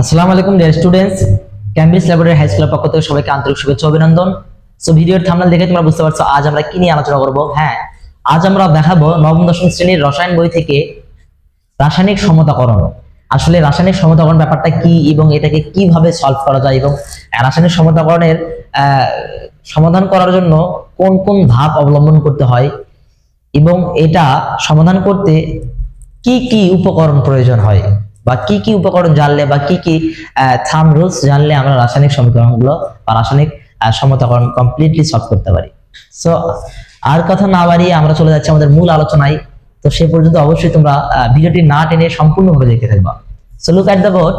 আসসালামু আলাইকুম dear students Cambridge laboratory high স্কুলের পক্ষ থেকে সবাইকে আন্তরিক শুভেচ্ছা, অভিনন্দন। সো ভিডিওর থাম্বনেল দেখে তোমরা বুঝতে পারছ, আজ আমরা কি নিয়ে আলোচনা করব? হ্যাঁ আজ আমরা দেখাবো নবম, দশম শ্রেণির রসায়ন বই থেকে রাসায়নিক সমতাকরণ। আসলে রাসায়নিক সমতাকরণ ব্যাপারটা কি এবং এটাকে কীভাবে সলভ করা যায় এবং রাসায়নিক সমতাকরণের সমাধান করার জন্য কোন কোন ধাপ অবলম্বন করতে হয় এবং এটা সমাধান করতে কি কি উপকরণ প্রয়োজন হয়? বা কি কি উপকরণ জানলে বা কি কি থাম রুলস জানলে আমরা রাসায়নিক সমীকরণগুলো বা রাসায়নিক সমতাকরণ কমপ্লিটলি সলভ করতে পারি। সো আর কথা না বাড়িয়ে আমরা চলে যাচ্ছি আমাদের মূল আলোচনায়। তো সে পর্যন্ত অবশ্যই তোমরা ভিডিওটি না টেনে সম্পূর্ণভাবে দেখতে থাকবা। So look at the board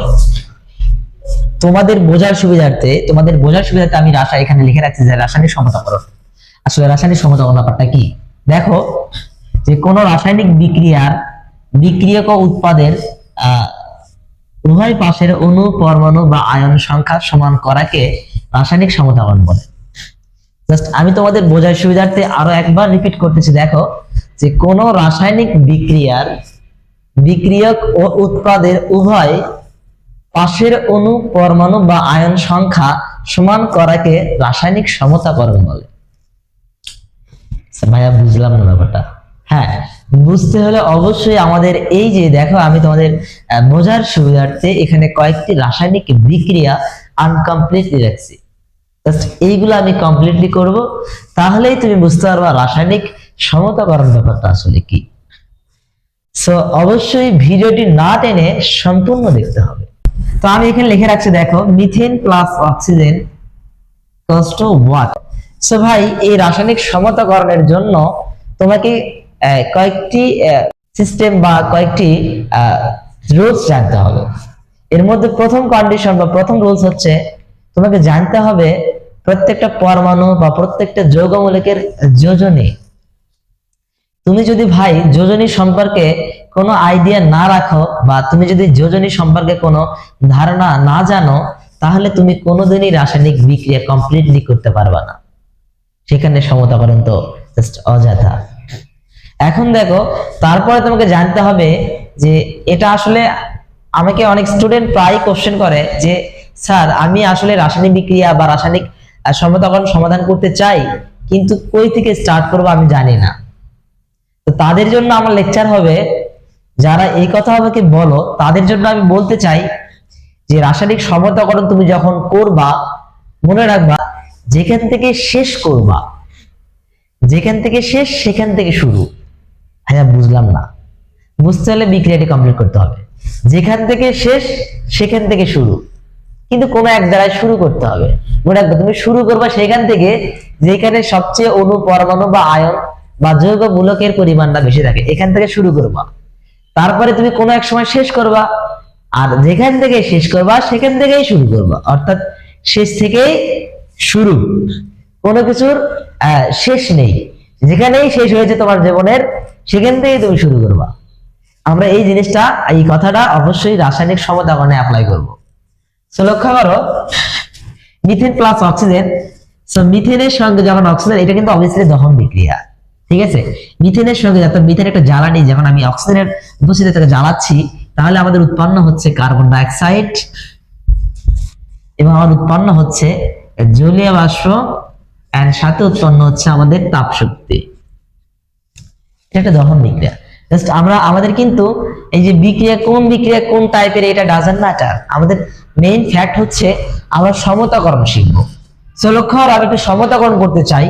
তোমাদের বোঝার সুবিধার্থে, তোমাদের বোঝার সুবিধার্থে আমি রাসা এখানে লিখে রাখছি যে রাসায়নিক সমতাকরণ। আসলে রাসায়নিক সমতাকরণ ব্যাপারটা কি? দেখো, যে কোনো রাসায়নিক বিক্রিয়ার বিক্রিয়ক উৎপাদের উভয় পাশের অণু পরমাণু বা আয়ন সংখ্যা সমান করাকে রাসায়নিক সমতাকরণ বলে। জাস্ট আমি তোমাদের বোঝার সুবিধার্থে আরও একবার রিপিট করতেছি, দেখো, যে কোন রাসায়নিক বিক্রিয়ার বিক্রিয়ক ও উৎপাদের উভয় পাশের অণু পরমাণু বা আয়ন সংখ্যা সমান করাকে রাসায়নিক সমতাকরণ বলে। ভাইয়া, বুঝলাম না ব্যাপারটা। হ্যাঁ বুঝতে হলে অবশ্যই আমাদের এই যে দেখো, আমি তোমাদের বোঝার সুবিধার্থে এখানে কয়েকটি রাসায়নিক বিক্রিয়া আনকমপ্লিটলি রাখছি এইগুলো আমি কমপ্লিটলি করব। তাহলেই তুমি বুঝতে পারবা রাসায়নিক সমতাকরণ ব্যাপারটা আসলে কি। সো অবশ্যই ভিডিওটি না টেনে সম্পূর্ণ দেখতে হবে। তো আমি এখানে লিখে রাখছি, দেখো মিথেন প্লাস অক্সিজেন কষ্ট ওয়াট সো ভাই, এই রাসায়নিক সমতাকরণের জন্য তোমাকে কয়েকটি সিস্টেম বা কয়েকটি রুলস জানতে হবে। এর মধ্যে প্রথম কন্ডিশন বা প্রথম রুলস হচ্ছে, তোমাকে জানতে হবে প্রত্যেকটা পরমাণু বা প্রত্যেকটা যৌগমূলকের যোজনী। তুমি যদি ভাই যোজনী সম্পর্কে কোনো আইডিয়া না রাখো বা তুমি যদি যোজনী সম্পর্কে কোনো ধারণা না জানো, তাহলে তুমি কোনোদিনই রাসায়নিক বিক্রিয়া কমপ্লিটলি করতে পারবে না। সেখানে সমতা পর্যন্ত জাস্ট অযথা। এখন দেখো, তারপরে তোমাকে জানতে হবে যে এটা আসলে আমাকে অনেক স্টুডেন্ট প্রায় কোশ্চেন করে যে, স্যার, আমি আসলে রাসায়নিক বিক্রিয়া বা রাসায়নিক সমতাকরণ সমাধান করতে চাই, কিন্তু কই থেকে স্টার্ট করব আমি জানি না। তো তাদের জন্য আমার লেকচার হবে, যারা এই কথা আমাকে বলো, তাদের জন্য আমি বলতে চাই যে, রাসায়নিক সমতাকরণ তুমি যখন করবা, মনে রাখবা, যেখান থেকে শেষ করবা, যেখান থেকে শেষ, সেখান থেকে শুরু। হ্যাঁ বুঝলাম না। বুঝতে হলে বিক্রিয়াটি কমপ্লিট করতে হবে। যেখান থেকে শেষ, সেখান থেকে শুরু। কিন্তু কোনো এক জায়গায় শুরু করতে হবে। মনে রাখবে, তুমি শুরু করবা সেখান থেকে যেখানে সবচেয়ে অণু পরমাণু বা আয়ন বা জৈব মূলকের পরিমাণটা বেশি থাকে, এখান থেকে শুরু করবা। তারপরে তুমি কোনো এক সময় শেষ করবা। আর যেখান থেকে শেষ করবা, সেখান থেকেই শুরু করবা। অর্থাৎ শেষ থেকেই শুরু। কোনো কিছুর শেষ নেই। যেখানেই শেষ হয়েছে তোমার জীবনের সেখান থেকেই তুমি শুরু করবা। আমরা এই জিনিসটা, এই কথাটা অবশ্যই রাসায়নিক সমতাকরণে অ্যাপ্লাই করব। সো লক্ষ্য করো মিথেন প্লাস অক্সিজেন সো মিথেনের সঙ্গে যখন অক্সিজেন এটা কিন্তু অবভিয়াসলি দহন বিক্রিয়া, ঠিক আছে? মিথেনের সঙ্গে যখন মিথেন একটা জ্বালানি, যখন আমি অক্সিজেনের উপস্থিতিতে তাকে জ্বালাচ্ছি, তাহলে আমাদের উৎপন্ন হচ্ছে কার্বন ডাইঅক্সাইড এবং আমাদের উৎপন্ন হচ্ছে জলীয় বাষ্প এন্ড সাথে উৎপন্ন হচ্ছে আমাদের তাপ শক্তি এটা দহন বিক্রিয়া। জাস্ট আমরা, আমাদের কিন্তু এই যে বিক্রিয়া, কোন বিক্রিয়া, কোন টাইপের এটা ডাজেন্ট ম্যাটার আমাদের মেইন ফ্যাক্ট হচ্ছে আমরা সমতাকরণ শিখব। সো লক্ষ্য আমি একটু সমতাকরণ করতে চাই।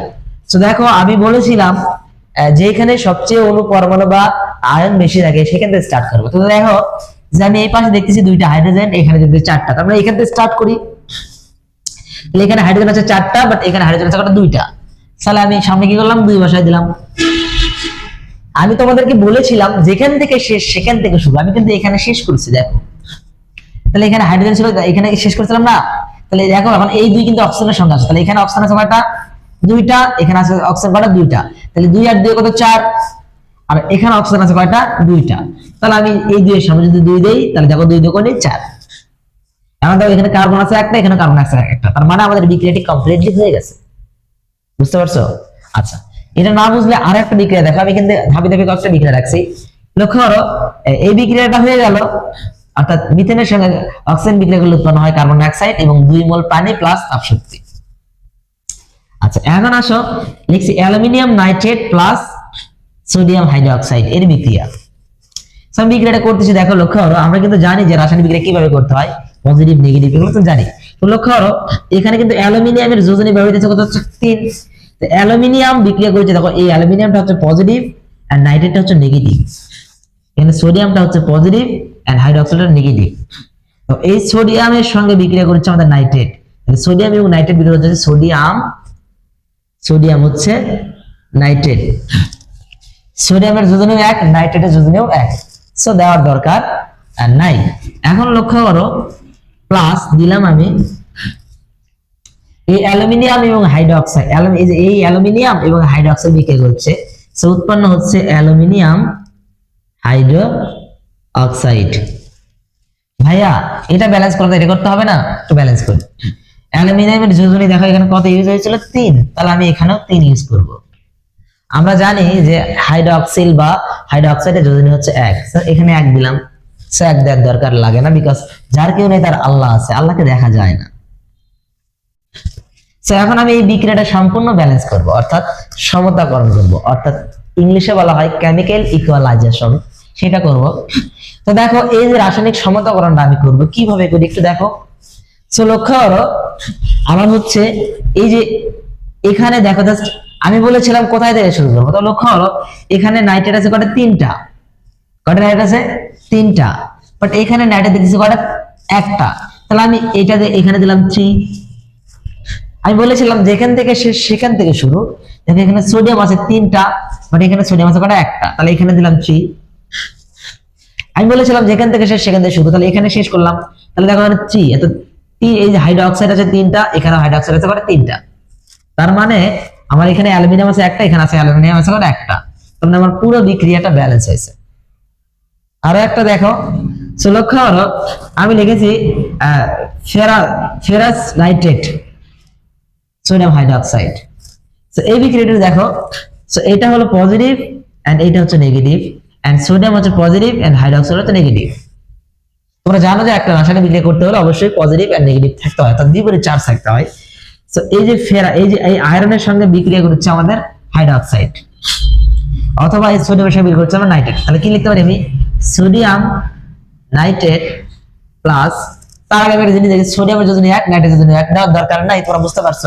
তো দেখো, আমি বলেছিলাম যেখানে সবচেয়ে অণু পরমাণু বা আয়ন বেশি থাকে, সেখান থেকে স্টার্ট করব। তো দেখো, যে আমি এই পাশে দেখতেছি দুইটা হাইড্রোজেন এখানে যদি চারটা। মানে এখান থেকে স্টার্ট করি। এখানে হাইড্রোজেন আছে চারটা বাট এখানে হাইড্রোজেন আছে দুইটা। তাহলে আমি সামনে কি করলাম? দুই বসায় দিলাম। আমি তোমাদেরকে বলেছিলাম, যেখান থেকে শেষ, সেখান থেকে শুরু। আমি কিন্তু এখানে শেষ করেছি, দেখো। তাহলে এখানে হাইড্রোজেন ছিল, এখানে শেষ করেছিলাম না? তাহলে দেখো, এখন এই দুই কিন্তু অক্সিজেনের সঙ্গে আছে। তাহলে এখানে অক্সিজেন আছে কয়টা দুইটা, এখানে আছে অক্সিজেন কয়টা? দুইটা। তাহলে দুই আর দুই কত? চার। আর এখানে অক্সিজেন আছে কয়টা? দুইটা। তাহলে আমি এই দুইয়ের সামনে যদি দুই দেই, তাহলে দেখো দুই দুই করে চার। এখন দেখো, এখানে কার্বন আছে একটা, এখানে কার্বন আছে একটা। তার মানে আমাদের বিক্রিয়াটি কমপ্লিটলি হয়ে গেছে। বুঝতে পারছ? আচ্ছা। এটা না বুঝলে আর একটা বিক্রিয়া দেখো আমি কিন্তু ধাপে ধাপে কয়েকটা বিক্রিয়া রাখছি। লক্ষ্য করো এই বিক্রিয়াটা হয়ে গেল, অর্থাৎ মিথেনের সঙ্গে অক্সিজেন বিক্রিয়া করলে উৎপন্ন হয় কার্বন ডাইঅক্সাইড এবং দুই মোল পানি প্লাস তাপশক্তি। আচ্ছা এখন আসো, লিখছি aluminium nitrate plus sodium hydroxide, এর বিক্রিয়া। আমি বিক্রিয়াটা করতেছি, দেখো, লক্ষ্য করো, আমরা কিন্তু জানি যে রাসায়নিক বিক্রিয়া কীভাবে করতে হয় পজিটিভ নেগেটিভ এগুলো তো জানি। তো লক্ষ্য করো, এখানে কিন্তু অ্যালুমিনিয়ামের যোজনী ব্যবহৃত হচ্ছে কত? তিন। অ্যালুমিনিয়াম বিক্রিয়া করেছে, দেখো, এই অ্যালুমিনিয়ামটা হচ্ছে পজিটিভ আর নাইট্রেটটা হচ্ছে নেগেটিভ এখানে সোডিয়ামটা হচ্ছে পজিটিভ এন্ড হাইড্রোক্সাইডটা নেগেটিভ তো এই সোডিয়ামের সঙ্গে বিক্রিয়া করছে আমাদের নাইট্রেট সোডিয়াম এবং নাইট্রেট বিক্রিয়া হচ্ছে সোডিয়াম সোডিয়াম হচ্ছে নাইট্রেট সোডিয়ামের যোজনীয় এক নাইট্রেটের যোজনীয় এক। সো দেওয়ার দরকার নাই। এখন লক্ষ্য করো প্লাস দিলাম আমি এই অ্যালুমিনিয়াম এবং হাইড্রোক্সাইড। এই অ্যালুমিনিয়াম এবং হাইড্রোক্সাইড বিক্রিয়া করছে। সো উৎপন্ন হচ্ছে অ্যালুমিনিয়াম হাইড্রো অক্সাইড ভাইয়া এটা ব্যালেন্স করতে এটা করতে হবে না? একটু ব্যালেন্স করি। অ্যালুমিনিয়ামের যোজনী দেখো এখানে কত ইউজ হয়েছিল? তিন। তাহলে আমি এখানেও তিন ইউজ করব। আমরা জানি যে হাইড্রোক্সিল বা হাইড্রোক্সাইডের যোজনী হচ্ছে এক। So, এখানে এক দিলাম। সে এক দেওয়ার দরকার লাগে না বিকজ যার কেউ নেই তার আল্লাহ আছে। আল্লাহকে দেখা যায় না। তো এখন আমি এই বিক্রিয়াটা সম্পূর্ণ ব্যালেন্স করব, অর্থাৎ সমতাকরণ করব। অর্থাৎ ইংলিশে বলা হয় কেমিক্যাল ইকুয়ালাইজেশন সেটা করব। তো দেখো, এই যে রাসায়নিক সমতাকরণটা আমি করব, কীভাবে করি একটু দেখো। সো লক্ষ্য করো, আমার হচ্ছে এই যে এখানে দেখো জাস্ট আমি বলেছিলাম কোথায় থেকে শুরু করব। তো লক্ষ্য করো, এখানে নাইট্রেট আছে কটা তিনটা। কটা নাইট্রেট আছে? তিনটা। বাট এখানে নাইট্রেট দিচ্ছি কটা একটা। তাহলে আমি এটা এখানে দিলাম থ্রি আমি বলেছিলাম যেখান থেকে শেষ সেখান থেকে শুরু। দেখো এখানে সোডিয়াম আছে তিনটা বাট এখানে সোডিয়াম আছে কটা? একটা। তাহলে এখানে দিলাম থ্রি আমি বলেছিলাম যেখান থেকে শেষ সেখান থেকে শুরু। তাহলে এখানে শেষ করলাম। তাহলে দেখো এখানে থ্রি এত এই যে হাইড্রোক্সাইড আছে তিনটা এখানে হাইড্রোক্সাইড আছে কটা? তিনটা। তার মানে আমার এখানে অ্যালুমিনিয়াম আছে একটা, এখানে আছে অ্যালুমিনিয়াম আছে কটা? একটা। তার মানে আমার পুরো বিক্রিয়াটা ব্যালেন্স হয়েছে। আরও একটা দেখো। লক্ষ্য করো, আমি লিখেছি ফেরা ferrous nitrate. Sodium hydroxide so এই বিক্রিয়াটা দেখো। সো এটা হলো পজিটিভ এন্ড এটা হচ্ছে নেগেটিভ এন্ড সোডিয়াম হচ্ছে পজিটিভ এন্ড হাইড্রোক্সাইড হচ্ছে নেগেটিভ তোমরা জানো যে একটা রাসায়নিক বিক্রিয়া করতে হলে অবশ্যই পজিটিভ এন্ড নেগেটিভ থাকতে হয়। অর্থাৎ বিপরীত চার্জ থাকতে হয়। সো এই যে ফেরা, এই যে, এই আয়রনের সঙ্গে বিক্রিয়া করছে আমাদের হাইড্রোক্সাইড অথবা এই সোডিয়ামের সঙ্গে বিক্রিয়া করছে আমরা নাইট্রেট তাহলে কি লিখতে পারি আমি? সোডিয়াম নাইট্রেট প্লাস তার আগে একটা জিনিস দেখি সোডিয়ামের যদি এক নাইট্রেটের যদি এক দেওয়ার দরকার নাই, তোমরা বুঝতে পারছ।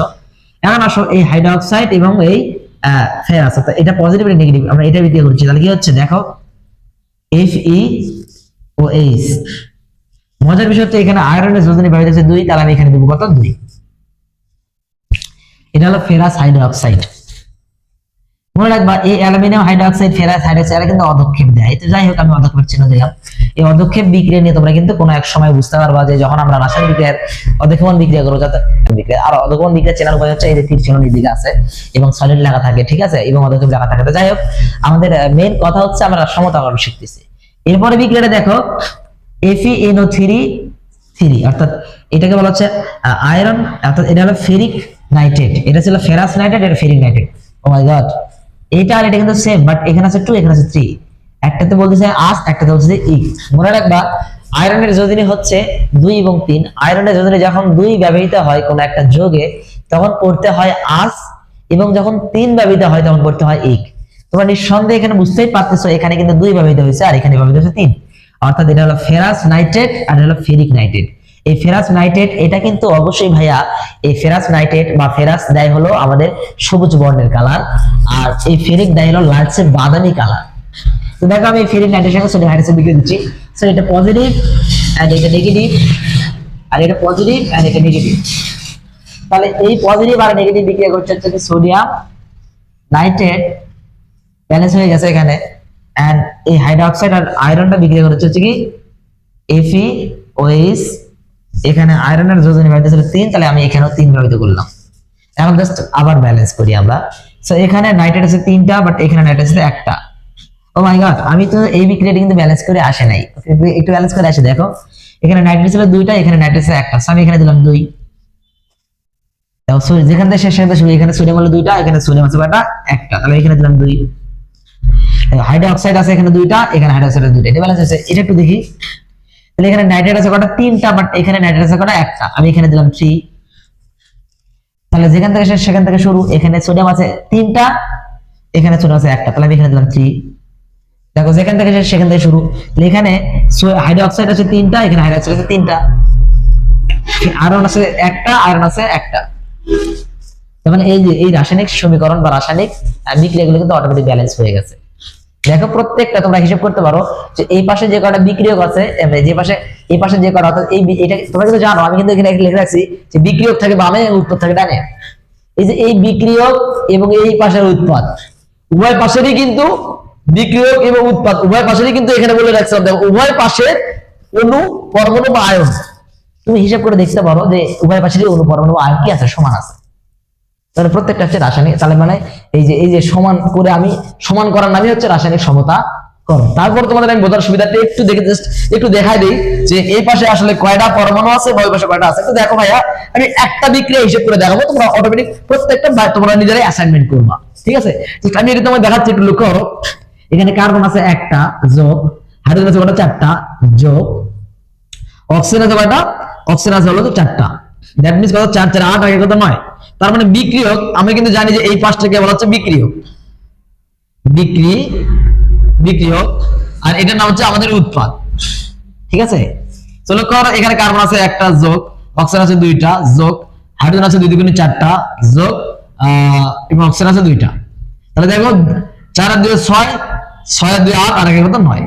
আসো এই হাইড্রোক্সাইড এবং এই ফেরাস অর্থাৎ এটা পজিটিভ এবং নেগেটিভ আমরা এটা বিক্রিয়া করছি। তাহলে কি হচ্ছে? দেখো এফ ই ও এইচ মজার বিষয় হচ্ছে এখানে আয়রনের যোজনী হচ্ছে দুই, তাহলে আমি এখানে দেবো কত? দুই। এটা হলো ফেরাস হাইড্রোক্সাইড মনে রাখবা, এই অ্যালুমিনিয়াম হাইড্রোক্সাইড ফেরাস হাইড্রোক্সাইড এরা কিন্তু অদক্ষেপ দেয়। তো যাই হোক, আমি অদক্ষেপের চিহ্ন দিলাম। এই অদক্ষেপ বিক্রিয়া নিয়ে তোমরা কিন্তু কোনো এক সময় বুঝতে পারবা যে যখন আমরা রাসায়নিক বিক্রিয়ার অদক্ষেপণ বিক্রিয়া করব, যাতে বিক্রিয়া আর অদক্ষেপণ বিক্রিয়া চেনার উপায় হচ্ছে এই যে তীর চিহ্ন দিকে আছে এবং সলিড লেখা থাকে, ঠিক আছে? এবং অদক্ষেপ লেখা থাকে। তো যাই হোক, আমাদের মেইন কথা হচ্ছে আমরা সমতাকরণ শিখতেছি। এরপরে বিক্রিয়াটা দেখো এফি এনও থ্রি থ্রি অর্থাৎ এটাকে বলা হচ্ছে আয়রন অর্থাৎ এটা হলো ফেরিক নাইট্রেট এটা ছিল ফেরাস নাইট্রেট এটা ferric nitrate oh my god এটা আর এটা কিন্তু সেম বাট এখানে আছে টু এখানে আছে থ্রি একটাতে বলতেছে আস একটাতে বলতেছে ই মনে রাখবা আয়রনের যোজনী হচ্ছে দুই এবং তিন। আয়রনের যোজনী যখন দুই ব্যবহৃত হয় কোনো একটা যোগে, তখন পড়তে হয় আস এবং যখন তিন ব্যবহৃত হয়, তখন পড়তে হয় ইক তোমরা নিঃসন্দেহে এখানে বুঝতেই পারতেছো, এখানে কিন্তু দুই ব্যবহৃত হয়েছে আর এখানে ব্যবহৃত হয়েছে তিন। অর্থাৎ এটা হলো ফেরাস নাইট্রেট আর এটা হলো ফেরিক নাইট্রেট এই ফেরাস নাইট্রেট এটা কিন্তু অবশ্যই ভাইয়া, এই ফেরাস নাইট্রেট বা ফেরাস ডাই হলো আমাদের সবুজ বর্ণের কালার আর এই ফেরিক ডাই হলো লালচে বাদামি কালার তো দেখো আমি ফেরিক নাইট্রেটের সঙ্গে সোডিয়াম হাইড্রোক্সাইড বিক্রিয়া দিচ্ছি সো এটা পজিটিভ এন্ড এটা নেগেটিভ আর এটা পজিটিভ এন্ড এটা নেগেটিভ তাহলে এই পজিটিভ আর নেগেটিভ বিক্রিয়া করছে হচ্ছে সোডিয়াম নাইট্রেট ব্যালেন্স হয়ে গেছে এখানে। এন্ড এই হাইড্রোক্সাইড আর আয়রনটা বিক্রিয়া করছে হচ্ছে কি এফি ওএইচ এখানে আয়রনের যোজনী ব্যবহৃত ছিল তিন, তাহলে আমি এখানেও তিন ব্যবহৃত করলাম। এখন জাস্ট আবার ব্যালেন্স করি আমরা। সো এখানে নাইট্রেট আছে তিনটা বাট এখানে নাইট্রেট আছে একটা। ও মাই গড আমি তো এই বিক্রিয়াটা কিন্তু ব্যালেন্স করে আসে নাই। একটু ব্যালেন্স করে আসে, দেখো। এখানে নাইট্রেট ছিল দুইটা, এখানে নাইট্রেট ছিল একটা। আমি এখানে দিলাম দুই। যেখান থেকে শেষ শুরু এখানে সোডিয়াম হলো দুইটা, এখানে সোডিয়াম আছে কয়টা? একটা। তাহলে এখানে দিলাম দুই। হাইড্রোক্সাইড আছে এখানে দুইটা, এখানে হাইড্রোক্সাইড আছে দুইটা। এটা ব্যালেন্স আছে এটা একটু দেখি। তাহলে এখানে নাইট্রেট আছে কটা তিনটা বাট এখানে নাইট্রেট আছে কটা একটা। আমি এখানে দিলাম থ্রি তাহলে যেখান থেকে শেষ, সেখান থেকে শুরু। এখানে সোডিয়াম আছে তিনটা, এখানে সোডিয়াম আছে একটা। তাহলে আমি এখানে দিলাম থ্রি দেখো, যেখান থেকে শেষ, সেখান থেকে শুরু। তাহলে এখানে হাইড্রোক্সাইড আছে তিনটা, এখানে হাইড্রোক্সাইড আছে তিনটা। আয়রন আছে একটা আয়রন আছে একটা। তার মানে এই যে, এই রাসায়নিক সমীকরণ বা রাসায়নিক বিক্রিয়াগুলো কিন্তু অটোমেটিক ব্যালেন্স হয়ে গেছে। দেখো প্রত্যেকটা তোমরা হিসাব করতে পারো যে এই পাশে যে কটা বিক্রিয়ক আছে যে পাশে, এই পাশে যে কটা, অর্থাৎ এই এটা তোমরা কিন্তু জানো, আমি কিন্তু এখানে লিখে রাখছি যে বিক্রিয়ক থাকে বামে উৎপাদ থাকে ডানে। এই যে এই বিক্রিয়ক এবং এই পাশের উৎপাদ, উভয় পাশেরই কিন্তু বিক্রিয়ক এবং উৎপাদ, উভয় পাশেরই কিন্তু এখানে বলে রাখছে দেখো, উভয় পাশের অণু পরমাণু বা আয়ন। তুমি হিসাব করে দেখতে পারো যে উভয় পাশেরই অণু পরমাণু বা আয়ন কি আছে, সমান আছে। তাহলে প্রত্যেকটা হচ্ছে রাসায়নিক, তাহলে মানে এই যে এই যে সমান করে আমি, সমান করার নামই হচ্ছে রাসায়নিক সমতা করণ তারপর তোমাদের আমি বোঝার সুবিধাটা একটু দেখে জাস্ট একটু দেখাই দিই যে এই পাশে আসলে কয়টা পরমাণু আছে ওই পাশে কয়টা আছে। একটু দেখো ভাইয়া, আমি একটা বিক্রিয়া হিসেব করে দেখাবো, তোমরা অটোমেটিক প্রত্যেকটা তোমরা নিজেরাই অ্যাসাইনমেন্ট করবা, ঠিক আছে? আমি এটা তোমায় দেখাচ্ছি, একটু লক্ষ্য করো। এখানে কার্বন আছে একটা যোগ হাইড্রোজেন আছে কটা চারটা যোগ অক্সিজেন আছে কয়টা? অক্সিজেন আছে হলো তো চারটা। দ্যাট মিনস কত চার চার, আট আগে কত নয়। তার মানে আমি কিন্তু জানি যে এই পাঁচটাকে বলা হচ্ছে বিক্রি আর এটার নাম হচ্ছে আমাদের উৎপাদ। ঠিক আছে? এখানে কার্বন আছে একটা, যোগ, অক্সিজেন আছে দুইটা, যোগ, হাইড্রোজেন আছে দুই দুগুণে চারটা, যোগ এবং অক্সিজেন আছে দুইটা। তাহলে দেখো, চার আর দুই ছয় ছয় আর দুই আট, আর একে কত নয়।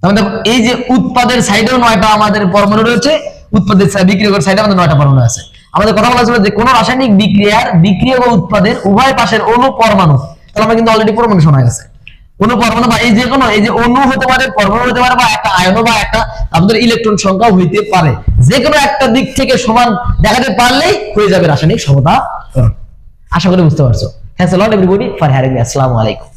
তাহলে দেখো, এই যে উৎপাদের সাইডেও নয়টা আমাদের পরমাণু রয়েছে উৎপাদের side- বিক্রিয়কের সাইডে আমাদের নয়টা পরমাণু আছে। আমাদের কথা বলা ছিল যে কোন রাসায়নিক বিক্রিয়ার বিক্রিয়ক ও উৎপাদের উভয় পাশের অণু পরমাণু। তাহলে আমরা কিন্তু অলরেডি পরমাণু শোনা গেছে। কোন পরমাণু বা এই যে কোনো, এই যে অণু হতে পারে, পরমাণু হতে পারে বা একটা আয়ন বা একটা আমাদের ইলেকট্রন সংখ্যা হইতে পারে। যে কোনো একটা দিক থেকে সমান দেখাতে পারলেই হয়ে যাবে রাসায়নিক সমতা। আশা করি বুঝতে পারছ। Thanks lot everybody for hearing আসসালামু আলাইকুম